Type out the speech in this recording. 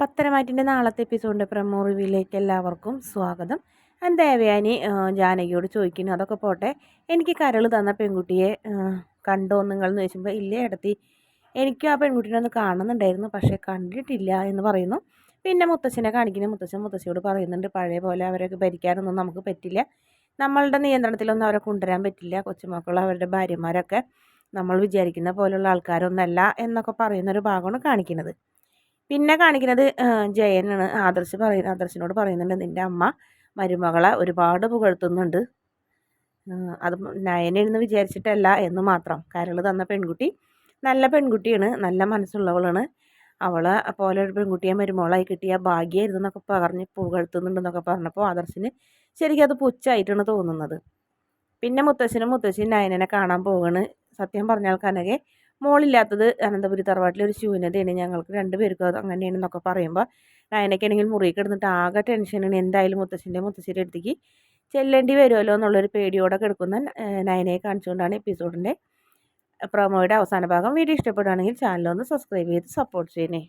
പത്തനമാറ്റിന്റെ നാളത്തെ എപ്പിസോഡിന്റെ പ്രമോ റിവ്യൂയിലേക്ക് എല്ലാവർക്കും സ്വാഗതം. ദേവയാനി ജാനകിയോട് ചോദിക്കുന്നു. അതൊക്കെ പോട്ടെ എനിക്ക് കരൾ തന്ന പെൺകുട്ടിയെ കണ്ടോ നിങ്ങളെന്ന് ചോദിച്ചപ്പോൾ ഇല്ലേ ഇടത്തി എനിക്കും ആ പെൺകുട്ടീനെ ഒന്ന് കാണുന്നുണ്ടായിരുന്നു പക്ഷേ കണ്ടിട്ടില്ല എന്ന് പറയുന്നു. പിന്നെ മുത്തച്ഛനെ കാണിക്കുന്ന. മുത്തച്ഛൻ മുത്തശ്ശിയോട് പറയുന്നുണ്ട് പഴയ പോലെ അവരൊക്കെ ഭരിക്കാനൊന്നും നമുക്ക് പറ്റില്ല. നമ്മളുടെ നിയന്ത്രണത്തിലൊന്നും അവരെ കൊണ്ടുവരാൻ പറ്റില്ല. കൊച്ചുമക്കൾ അവരുടെ ഭാര്യമാരൊക്കെ നമ്മൾ വിചാരിക്കുന്ന പോലുള്ള ആൾക്കാരൊന്നല്ല എന്നൊക്കെ പറയുന്നൊരു ഭാഗമാണ് കാണിക്കുന്നത്. പിന്നെ കാണിക്കുന്നത് ജയനാണ് ആദർശ് പറയുന്ന ആദർശിനോട് പറയുന്നുണ്ട് നിന്റെ അമ്മ മരുമകളെ ഒരുപാട് പുകഴ്ത്തുന്നുണ്ട്. അത് നയനെന്ന് വിചാരിച്ചിട്ടല്ല എന്ന് മാത്രം. കരൾ തന്ന പെൺകുട്ടി നല്ല പെൺകുട്ടിയാണ് നല്ല മനസ്സുള്ളവളാണ്. അവളെ പോലെ ഒരു പെൺകുട്ടിയെ മരുമകളായി കിട്ടിയ ഭാഗ്യമായിരുന്നു എന്നൊക്കെ പറഞ്ഞ് പുകഴ്ത്തുന്നുണ്ടെന്നൊക്കെ പറഞ്ഞപ്പോൾ ആദർശിന് ശരിക്കും അത് പുച്ഛായിട്ടാണ് തോന്നുന്നത്. പിന്നെ മുത്തശ്ശനും മുത്തശ്ശിയും നയനനെ കാണാൻ പോവാണ്. സത്യം പറഞ്ഞാൽ കനകെ മോളില്ലാത്തത് അനന്തപുരി തറവാട്ടിലെ ഒരു ശൂന്യതയാണ്. ഞങ്ങൾക്ക് രണ്ടുപേർക്കും അത് അങ്ങനെയാണെന്നൊക്കെ പറയുമ്പോൾ നയനയ്ക്കാണെങ്കിൽ മുറിയിൽ കിടന്നിട്ട് ആകെ ടെൻഷനാണ് എന്തായാലും മുത്തശ്ശന്റെ മുത്തശ്ശിയുടെ അടുത്തേക്ക് ചെല്ലേണ്ടി വരുമല്ലോ എന്നുള്ളൊരു പേടിയോടെ കിടക്കുന്ന നയനയെ കാണിച്ചുകൊണ്ടാണ് എപ്പിസോഡിന്റെ പ്രൊമോയുടെ അവസാന ഭാഗം. വീഡിയോ ഇഷ്ടപ്പെടുകയാണെങ്കിൽ ചാനലൊന്ന് സബ്സ്ക്രൈബ് ചെയ്ത് സപ്പോർട്ട് ചെയ്യണേ.